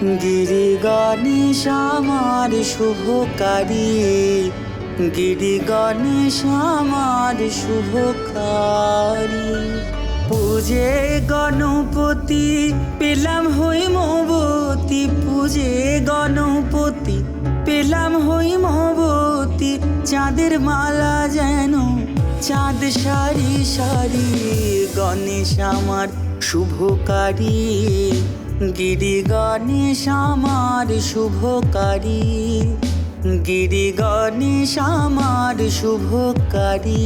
গিরি গণেশ আমার শুভকারী। গিরি গণেশ আমার শুভকারী। পূজে গণপতি পেলাম হই মবতী। পূজে গণপতি পেলাম হই মবতী। চাঁদের মালা যেন, চাঁদ সারি সারি। গণেশ আমার শুভকারী। গিরি গণেশ আমার শুভকারী। গিরি গণেশ আমার শুভকারী।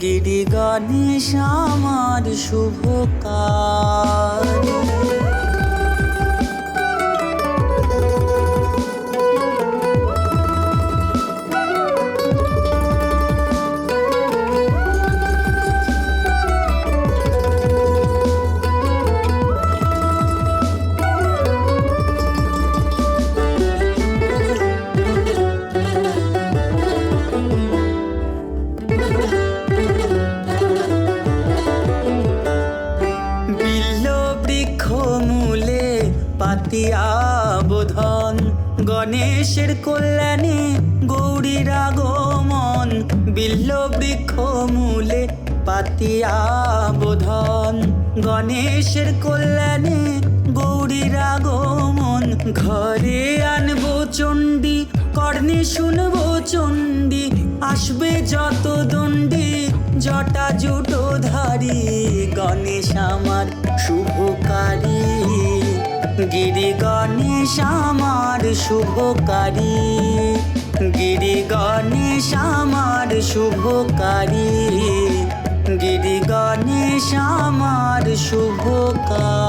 গিরি গণেশ আমার শুভকারী। বৃক্ষ মূলে পাতিয়া বোধন। গণেশের কল্যাণে গৌরীর আগমন। বিল্ল বৃক্ষ মূলে পাতিয়া বোধন। গণেশের কল্যাণে গৌরীর আগমন। ঘরে আনব চণ্ডী, কর্ণে শুনব চণ্ডী। আসবে যত দণ্ডী, জটা জুটো গণেশ আমার শুভকারী। গিরি গণেশ আমার শুভকারী। গিরি গণেশ আমার শুভকারী।